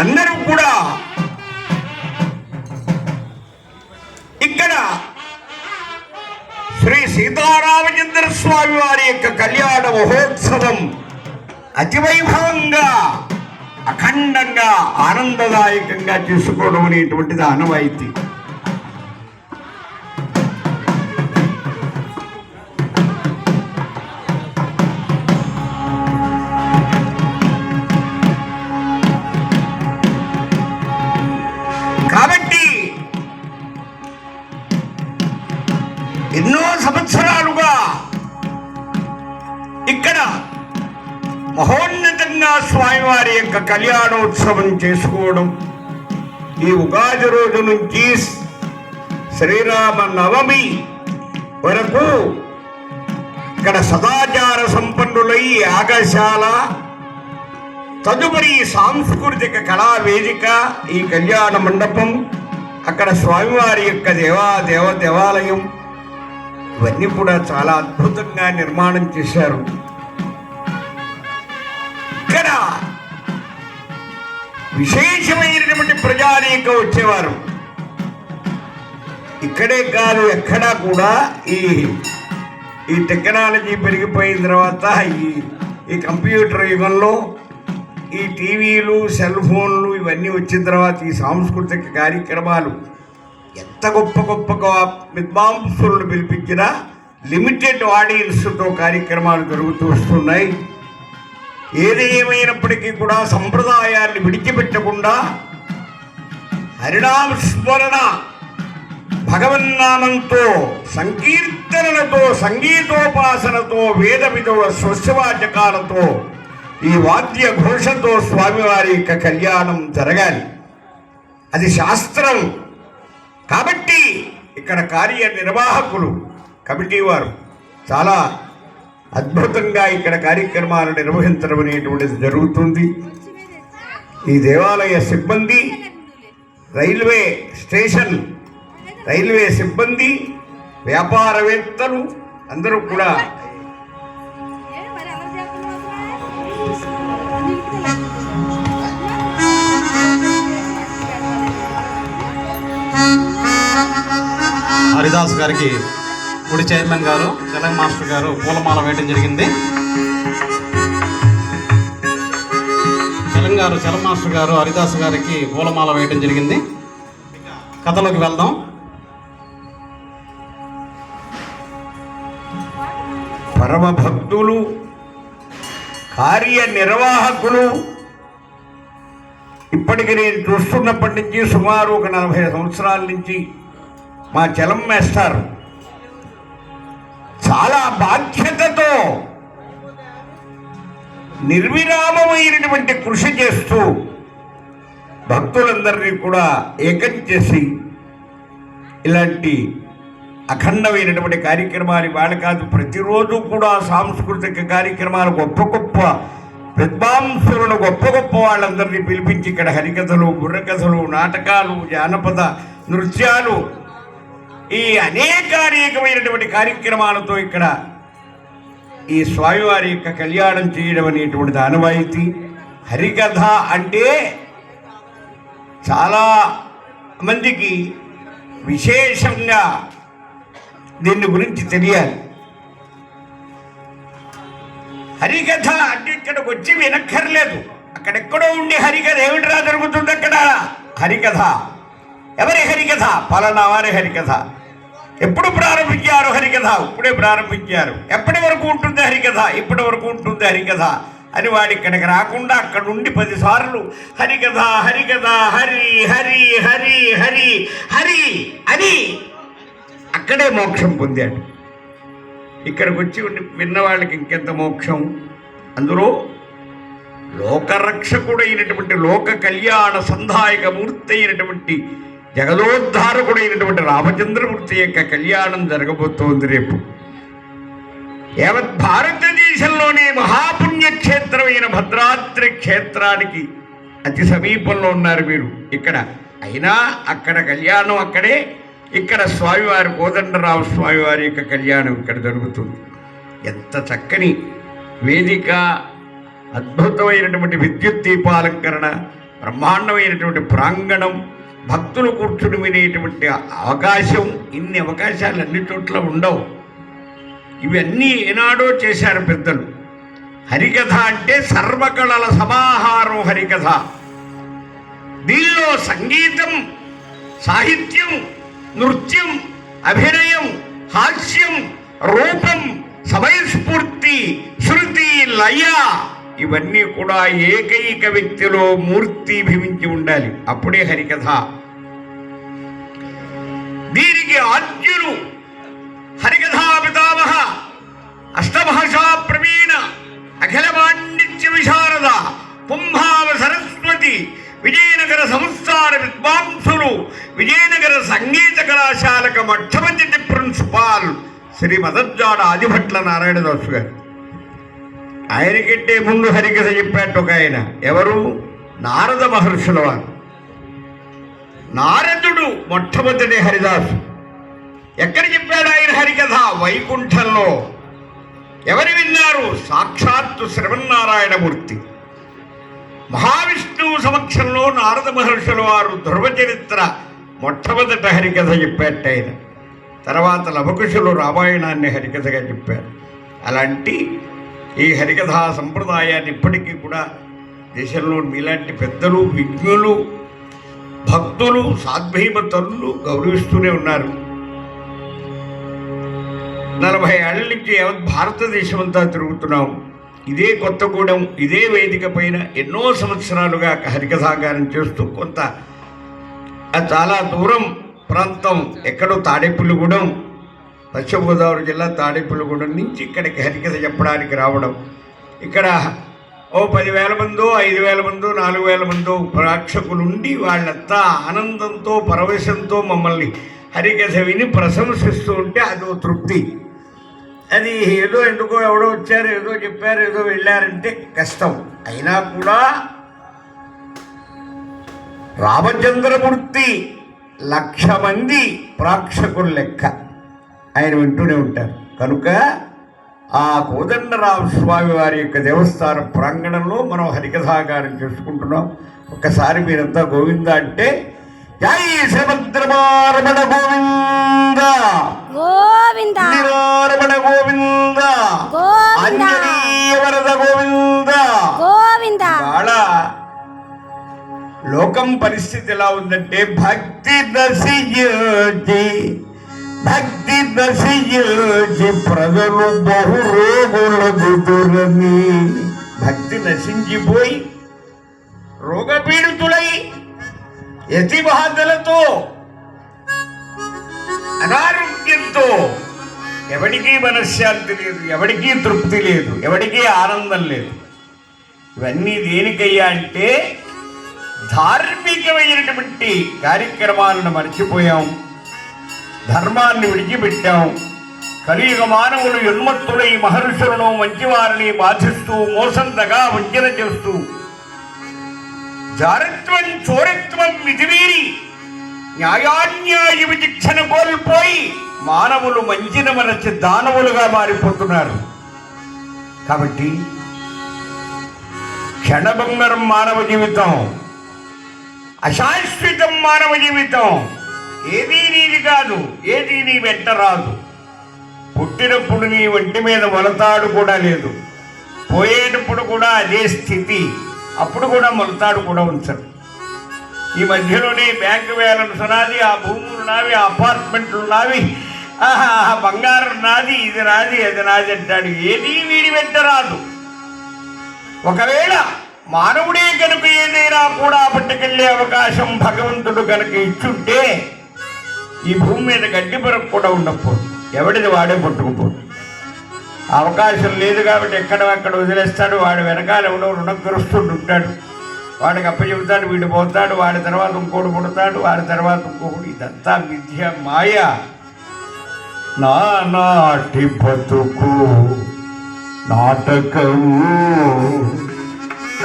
అందరూ కూడా ఇక్కడ శ్రీ సీతారామచంద్ర స్వామి వారి యొక్క కళ్యాణ మహోత్సవం అతివైభవంగా అఖండంగా ఆనందదాయకంగా చేసుకోవడం అనేటువంటిది ఆనవాయితీ. స్వామివారి కళ్యాణోత్సవం చేసుకోవడం. ఈ ఉగాది రోజు నుంచి శ్రీరామ నవమి వరకు ఇక్కడ సదాచార సంపన్నులై యాగశాల తదుపరి సాంస్కృతిక కళా వేదిక ఈ కళ్యాణ మండపం అక్కడ స్వామివారి యొక్క దేవా దేవ దేవాలయం. ఇవన్నీ కూడా చాలా అద్భుతంగా నిర్మాణం చేశారు. విశేషమైనటువంటి ప్రజానీక వచ్చేవారు. ఇక్కడే కాదు ఎక్కడా కూడా ఈ ఈ టెక్నాలజీ పెరిగిపోయిన తర్వాత ఈ ఈ కంప్యూటర్ యుగంలో ఈ టీవీలు సెల్ ఫోన్లు ఇవన్నీ వచ్చిన తర్వాత ఈ సాంస్కృతిక కార్యక్రమాలు ఎంత గొప్ప గొప్ప విద్వాంసులను పిలిపించినా లిమిటెడ్ ఆడియన్స్తో కార్యక్రమాలు జరుగుతూ వస్తున్నాయి. ఏది ఏమైనప్పటికీ కూడా సంప్రదాయాన్ని విడిచిపెట్టకుండా హరినామ స్మరణ భగవన్నామంతో సంకీర్తనలతో సంగీతోపాసనతో వేద విధుల స్వస్యవాచకాలతో ఈ వాద్య ఘోషతో స్వామివారి యొక్క కళ్యాణం జరగాలి. అది శాస్త్రం. కాబట్టి ఇక్కడ కార్య నిర్వాహకులు కమిటీ వారు చాలా అద్భుతంగా ఇక్కడ కార్యక్రమాలు నిర్వహించడం అనేటువంటిది జరుగుతుంది. ఈ దేవాలయ సిబ్బంది రైల్వే స్టేషన్ రైల్వే సిబ్బంది వ్యాపారవేత్తలు అందరూ కూడా హరిదాస్ గారికి గుడి చైర్మన్ గారు తెలంగాణ మాస్టర్ గారు పూలమాల వేయడం జరిగింది. గారు చలం మాస్టర్ గారు హరిదాస్ గారికి పూలమాల వేయడం జరిగింది. కథలోకి వెళ్దాం. పరమ భక్తులు కార్యనిర్వాహకులు. ఇప్పటికి నేను చూస్తున్నప్పటి నుంచి సుమారు ఒక నలభై సంవత్సరాల నుంచి మా చలం మేస్తారు చాలా బాధ్యతతో నిర్విరామమైనటువంటి కృషి చేస్తూ భక్తులందరినీ కూడా ఏకం చేసి ఇలాంటి అఖండమైనటువంటి కార్యక్రమాలు వాళ్ళ కాదు ప్రతిరోజు కూడా సాంస్కృతిక కార్యక్రమాలు గొప్ప గొప్ప విద్వాంసులను గొప్ప గొప్ప వాళ్ళందరినీ పిలిపించి ఇక్కడ హరికథలు బుర్రకథలు నాటకాలు జానపద నృత్యాలు ఈ అనేక అనేకమైనటువంటి కార్యక్రమాలతో ఇక్కడ ఈ స్వామివారి యొక్క కళ్యాణం చేయడం అనేటువంటిది ఆనవాయితీ. హరికథ అంటే చాలా మందికి విశేషంగా దీని గురించి తెలియాలి. హరికథ అంటే ఇక్కడికి వచ్చి వినక్కర్లేదు. అక్కడెక్కడో ఉండి హరికథ ఏమిటిరా జరుగుతుంది అక్కడ? హరికథ. ఎవరి హరికథ? పలానా వారి హరికథ. ఎప్పుడు ప్రారంభించారు హరికథ? ఇప్పుడే ప్రారంభించారు. ఎప్పటి వరకు ఉంటుంది హరికథ? ఇప్పటి వరకు ఉంటుంది హరికథ. అని వాడు ఇక్కడికి రాకుండా అక్కడ ఉండి పదిసార్లు హరికథ హరికథ హరి హరి హరి హరి హరి అని అక్కడే మోక్షం పొందాడు. ఇక్కడికి వచ్చి ఉండి విన్నవాళ్ళకి ఇంకెంత మోక్షం? అందులో లోకరక్షకుడైనటువంటి లోక కళ్యాణ సంధాయక మూర్తి అయినటువంటి జగదోద్ధారకుడైనటువంటి రామచంద్రమూర్తి యొక్క కళ్యాణం జరగబోతోంది రేపు. యావత్ భారతదేశంలోనే మహాపుణ్యక్షేత్రమైన భద్రాద్రి క్షేత్రానికి అతి సమీపంలో ఉన్నారు మీరు ఇక్కడ అయినా అక్కడ కళ్యాణం అక్కడే ఇక్కడ స్వామివారి కోదండరావు స్వామివారి యొక్క కళ్యాణం ఇక్కడ జరుగుతుంది. ఎంత చక్కని వేదిక అద్భుతమైనటువంటి విద్యుత్ దీపాలంకరణ బ్రహ్మాండమైనటువంటి ప్రాంగణం భక్తులు కూర్చుని వినేటువంటి అవకాశం ఇన్ని అవకాశాలు అన్ని చోట్ల ఉండవు. ఇవన్నీ ఏనాడో చేశారు పెద్దలు. హరికథ అంటే సర్వకళల సమాహారం హరికథ. దీనిలో సంగీతం సాహిత్యం నృత్యం అభినయం హాస్యం రూపం సమయస్ఫూర్తి శృతి లయ ఇవన్నీ కూడా ఏకైక వ్యక్తిలో మూర్తి భవించి ఉండాలి. అప్పుడే హరికథ. దీనికి ఆద్యులు హరికథా పితామహ అష్టభాషా ప్రవీణ అఖిల పాండిత్య విశారద కుంభావ సరస్వతి విజయనగర సంస్థాన విద్వాంసులు విజయనగర సంగీత కళాశాలకు మొట్టమొదటి ప్రిన్సిపాల్ శ్రీ మదర్జాడ ఆదిభట్ల నారాయణదాసు గారు. ఆయనకంటే ముందు హరికథ చెప్పాడు ఒక ఆయన. ఎవరు? నారద మహర్షుల వారు. నారదుడు మొట్టమొదటి హరిదాసు. ఎక్కడ చెప్పాడు ఆయన హరికథ? వైకుంఠంలో. ఎవరు విన్నారు? సాక్షాత్తు శ్రవన్నారాయణమూర్తి మహావిష్ణువు సమక్షంలో నారద మహర్షుల వారు ధ్రువ చరిత్ర మొట్టమొదట హరికథ చెప్పాట ఆయన. తర్వాత లవకుశులు రామాయణాన్ని హరికథగా చెప్పారు. అలాంటి ఈ హరికథా సంప్రదాయాన్ని ఇప్పటికీ కూడా దేశంలో మీలాంటి పెద్దలు విజ్ఞులు భక్తులు సాధ్వీమ తరులు గౌరవిస్తూనే ఉన్నారు. నలభై ఏళ్ళ నుంచి యావత్ భారతదేశం అంతా తిరుగుతున్నాం. ఇదే కొత్తగూడెం ఇదే వేదిక పైన ఎన్నో సంవత్సరాలుగా హరికథాగానం చేస్తూ కొంత చాలా దూరం ప్రాంతం ఎక్కడో తాడేపుల్లిగూడెం పశ్చిమ గోదావరి జిల్లా తాడేపల్లిగూడెం నుంచి ఇక్కడికి హరికథ చెప్పడానికి రావడం. ఇక్కడ ఓ పదివేల మందో ఐదు వేల మందో నాలుగు వేల మందో ప్రేక్షకులు ఉండి వాళ్ళంతా ఆనందంతో పరవశంతో మమ్మల్ని హరికథ విని ప్రశంసిస్తూ ఉంటే అదో తృప్తి. అది ఏదో ఎందుకో ఎవడో వచ్చారు ఏదో చెప్పారు ఏదో వెళ్ళారంటే కష్టం. అయినా కూడా రామచంద్రమూర్తి లక్ష మంది ప్రేక్షకుల లెక్క. ఆయన వింటూనే ఉంటారు. కనుక ఆ కోదండరామ స్వామి వారి యొక్క దేవస్థాన ప్రాంగణంలో మనం హరికథాగారం చేసుకుంటున్నాం. ఒక్కసారి మీరంతా గోవింద అంటే జై సుభద్రమారమణ గోవింద. గోవింద. నిరారమణ గోవింద. గోవింద. అంజనీయ వరద గోవింద. గోవింద. ఇవాళ లోకం పరిస్థితి ఎలా ఉందంటే భక్తి నశించి భక్తి నశించి ప్రజలు బహు రోగులకు దురని భక్తి నశించిపోయి రోగపీడితులై యతి బాధలతో అనారోగ్యంతో ఎవడికి మనశ్శాంతి లేదు ఎవడికి తృప్తి లేదు ఎవడికి ఆనందం లేదు. ఇవన్నీ దేనికయ్యా అంటే ధార్మికమైనటువంటి కార్యక్రమాలను మర్చిపోయాం. ధర్మాన్ని విడిచిపెట్టాం కలియుగ మానవులు ఉన్మత్తులై మహర్షులను మంచివారిని బాధిస్తూ మోసంతగా వంచన చేస్తూ జారత్వం చోరత్వం మితిమీరి న్యాయాన్యాయ విచక్షణ కోల్పోయి మానవులు మంచిన మనచి దానవులుగా మారిపోతున్నారు. కాబట్టి క్షణభంగరం మానవ జీవితం అశాశ్వతం మానవ జీవితం ఏదీ నీది కాదు ఏదీ నీ వెంట రాదు. పుట్టినప్పుడు నీ ఒంటి మీద మొలతాడు కూడా లేదు. పోయేటప్పుడు కూడా అదే స్థితి అప్పుడు కూడా మొలతాడు కూడా ఉంచరు ఈ మధ్యలోనే బ్యాంకు బ్యాలెన్స్ నాది ఆ భూములు నావి ఆ అపార్ట్మెంట్లు నావి ఆహా, ఆ బంగారం నాది ఇది నాది అది నాది అంటాడు. ఏదీ వీడి వెంట రాదు. ఒకవేళ మానవుడే కనుక ఏదైనా కూడా పట్టుకెళ్ళే అవకాశం భగవంతుడు కనుక ఇచ్చుంటే ఈ భూమి మీద గడ్డి పరకు కూడా ఉండకపోదు ఎవడిది వాడే పట్టుకుపోదు అవకాశం లేదు కాబట్టి ఎక్కడక్కడ వదిలేస్తాడు. వాడు వెనకాల ఎవడో రుణగ్రస్తుడు ఉంటాడు. వాడికి అప్పచెబుతాడు వీడు పోతాడు వాడి తర్వాత ఇంకోడు పుడతాడు వాడి తర్వాత ఇంకొకడు. ఇదంతా విద్య మాయ. నానాటి బతుకు నాటకము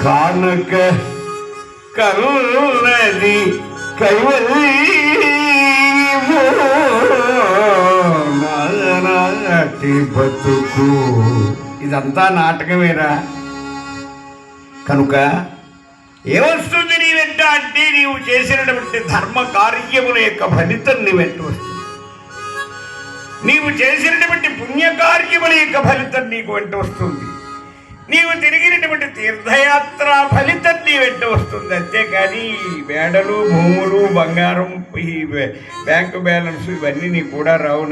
కానక కరుణది కైవల్యటి బతుకు. ఇదంతా నాటకమేరా? కనుక ఏమొస్తుంది నీ వెంట అంటే నీవు చేసినటువంటి ధర్మ కార్యముల యొక్క ఫలితం నీ వెంట వస్తుంది. నీవు చేసినటువంటి పుణ్యకార్యముల యొక్క ఫలితం నీకు వెంట వస్తుంది. నీవు తిరిగినటువంటి తీర్థయాత్ర ఫలితం నీ వెంట వస్తుంది. అంతేకాని మేడలు భూములు బంగారం ఈ బ్యాంకు బ్యాలెన్స్ ఇవన్నీ నీ కూడా రావు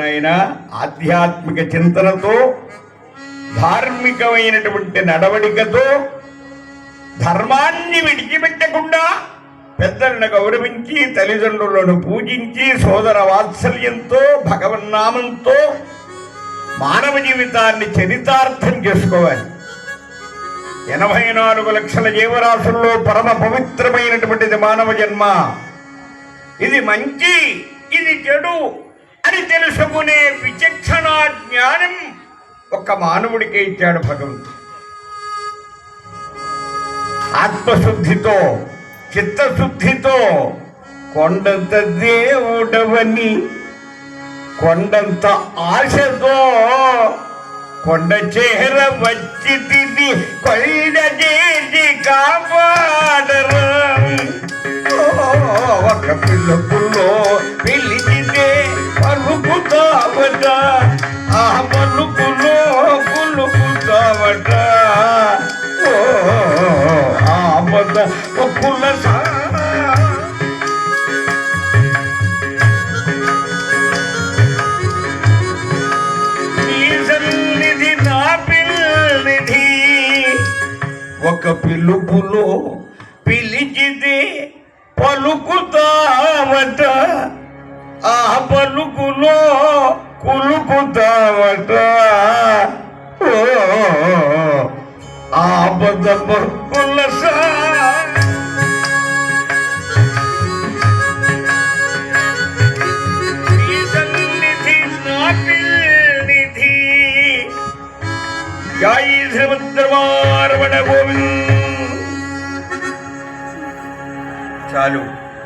ఆధ్యాత్మిక చింతనతో ధార్మికమైనటువంటి నడవడికతో ధర్మాన్ని విడిచిపెట్టకుండా పెద్దలను గౌరవించి తల్లిదండ్రులను పూజించి సోదర వాత్సల్యంతో భగవన్నామంతో మానవ జీవితాన్ని చరితార్థం చేసుకోవాలి. ఎనభై నాలుగు లక్షల జీవరాశుల్లో పరమ పవిత్రమైనటువంటిది మానవ జన్మ. ఇది మంచి ఇది చెడు అని తెలుసుకునే విచక్షణ జ్ఞానం ఒక్క మానవుడికే ఇచ్చాడు భగవంతుడు. ఆత్మశుద్ధితో చిత్తశుద్ధితో కొండంత దేవుడవని కొండంత ఆశతో కొండ చేర వచ్చి తిని కొండ చేసి కాపాడరు. ఒక పిల్లకుల్లో పిలిచితే పలుకుతావట ఆ పలుకులో ఆపద పలుకుల సా నీ సన్నిధి నా పిల్నిధి జై శ్రీమంతరమారమణ గోవింద్ చాలు